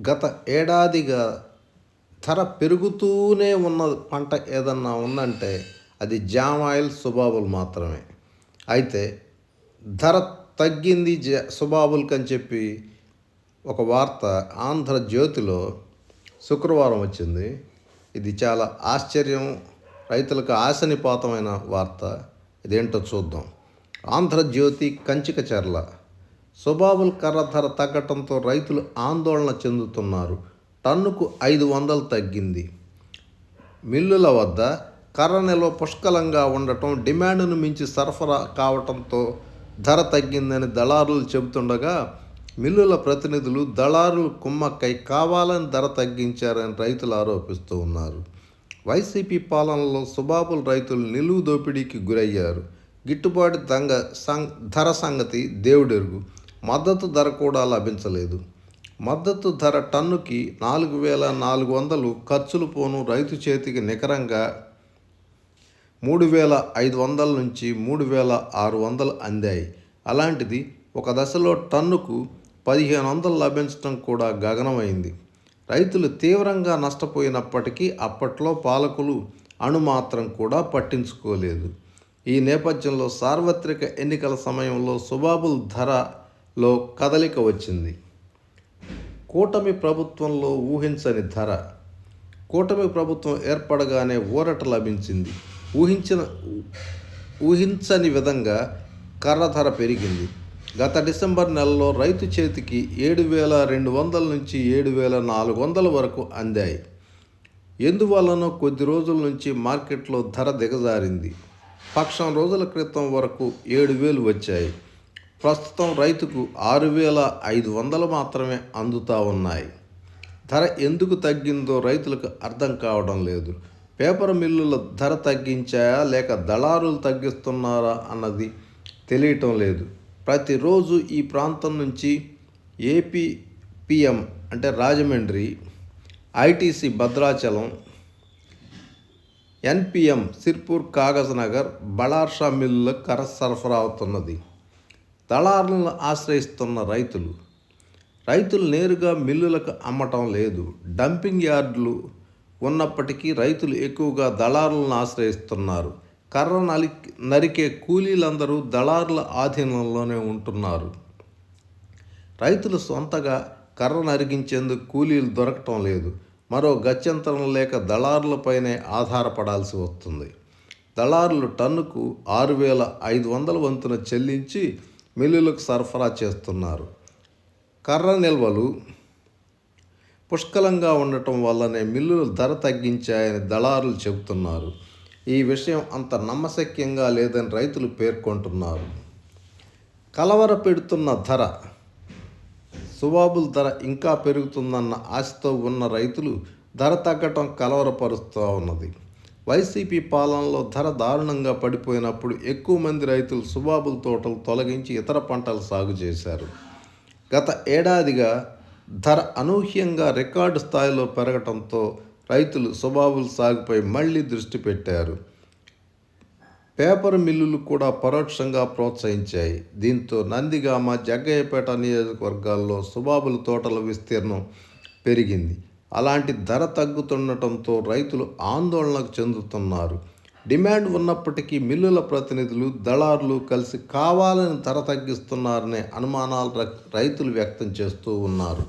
గత ఏడాదిగా ధర పెరుగుతూనే ఉన్న పంట ఏదన్నా ఉందంటే అది జామ్ ఆయిల్ సుబాబుల్ మాత్రమే. అయితే ధర తగ్గింది జ సుబాబుల్కి అని చెప్పి ఒక వార్త ఆంధ్రజ్యోతిలో శుక్రవారం వచ్చింది. ఇది చాలా ఆశ్చర్యం రైతులకు ఆశనిపాతమైన వార్త. ఇదేంటో చూద్దాం. ఆంధ్రజ్యోతి కంచిక చర్ల సుబాబుల్ కర్ర ధర తగ్గటంతో రైతులు ఆందోళన చెందుతున్నారు. టన్నుకు ఐదు వందలు తగ్గింది. మిల్లుల వద్ద కర్ర నిల్వ పుష్కలంగా ఉండటం డిమాండ్ను మించి సరఫరా కావటంతో ధర తగ్గిందని దళారులు చెబుతుండగా మిల్లుల ప్రతినిధులు దళారులు కుమ్మక్కై కావాలని ధర తగ్గించారని రైతులు ఆరోపిస్తూ ఉన్నారు. వైసీపీ పాలనలో సుబాబుల్ రైతులు నిలువు దోపిడీకి గురయ్యారు. గిట్టుబాటు దంగ సం ధర సంగతి దేవుడెరుగు. మద్దతు ధర కూడా లభించలేదు. మద్దతు ధర టన్నుకి నాలుగు వేల నాలుగు వందలు ఖర్చులు పోను రైతు చేతికి నికరంగా మూడు వేల ఐదు వందల నుంచి మూడు వేల ఆరు వందలు అందాయి. అలాంటిది ఒక దశలో టన్నుకు పదిహేను వందలు లభించడం కూడా గగనమైంది. రైతులు తీవ్రంగా నష్టపోయినప్పటికీ అప్పట్లో పాలకులు అణుమాత్రం కూడా పట్టించుకోలేదు. ఈ నేపథ్యంలో సార్వత్రిక ఎన్నికల సమయంలో సుబాబుల్ లో కదలిక వచ్చింది. కూటమి ప్రభుత్వంలో ఊహించని ధర కూటమి ప్రభుత్వం ఏర్పడగానే ఊరట లభించింది. ఊహించిన ఊహించని విధంగా కర్ర ధర పెరిగింది. గత డిసెంబర్ నెలలో రైతు చేతికి ఏడు వేల రెండు వందల నుంచి ఏడు వేల నాలుగు వందల వరకు అందాయి. ఎందువల్లనో కొద్ది రోజుల నుంచి మార్కెట్లో ధర దిగజారింది. పక్షం రోజుల క్రితం వరకు ఏడు వేలు వచ్చాయి. ప్రస్తుతం రైతుకు ఆరు వేల ఐదు వందలు మాత్రమే అందుతూ ఉన్నాయి. ధర ఎందుకు తగ్గిందో రైతులకు అర్థం కావడం లేదు. పేపర్ మిల్లుల ధర తగ్గించాయా లేక దళారులు తగ్గిస్తున్నారా అన్నది తెలియటం లేదు. ప్రతిరోజు ఈ ప్రాంతం నుంచి ఏపీ పిఎం అంటే రాజమండ్రి ఐటీసీ భద్రాచలం ఎన్పిఎం సిర్పూర్ కాగజ్ నగర్ బళార్షా మిల్లులకు కర సరఫరా అవుతున్నది. దళారులను ఆశ్రయిస్తున్న రైతులు. రైతులు నేరుగా మిల్లులకు అమ్మటం లేదు. డంపింగ్ యార్డులు ఉన్నప్పటికీ రైతులు ఎక్కువగా దళారులను ఆశ్రయిస్తున్నారు. కర్ర నలి నరికే కూలీలందరూ దళారుల ఆధీనంలోనే ఉంటున్నారు. రైతులు సొంతగా కర్ర నరిగించేందుకు కూలీలు దొరకటం లేదు. మరో గత్యంతరం లేక దళారులపైనే ఆధారపడాల్సి వస్తుంది. దళారులు టన్నుకు ఆరు వేల ఐదు వందల వంతున చెల్లించి మిల్లులకు సరఫరా చేస్తున్నారు. కర్ర నిల్వలు పుష్కలంగా ఉండటం వల్లనే మిల్లులు ధర తగ్గించాయని దళారులు చెబుతున్నారు. ఈ విషయం అంత నమ్మశక్యంగా లేదని రైతులు పేర్కొంటున్నారు. కలవర పెడుతున్న ధర సుబాబుల్ ధర ఇంకా పెరుగుతుందన్న ఆశతో ఉన్న రైతులు ధర తగ్గటం కలవరపరుస్తూ ఉన్నది. వైసీపీ పాలనలో ధర దారుణంగా పడిపోయినప్పుడు ఎక్కువ మంది రైతులు సుబాబుల తోటలు తొలగించి ఇతర పంటలు సాగు చేశారు. గత ఏడాదిగా ధర అనూహ్యంగా రికార్డు స్థాయిలో పెరగటంతో రైతులు సుబాబుల సాగుపై మళ్ళీ దృష్టి పెట్టారు. పేపర్ మిల్లులు కూడా పరోక్షంగా ప్రోత్సహించాయి. దీంతో నందిగామ జగ్గయ్యపేట నియోజకవర్గాల్లో సుబాబుల తోటల విస్తీర్ణం పెరిగింది. అలాంటి ధర తగ్గుతుండటంతో రైతులు ఆందోళనకు చెందుతున్నారు. డిమాండ్ ఉన్నప్పటికీ మిల్లుల ప్రతినిధులు దళారులు కలిసి కావాలని ధర తగ్గిస్తున్నారనే అనుమానాలు రైతులు వ్యక్తం చేస్తూ ఉన్నారు.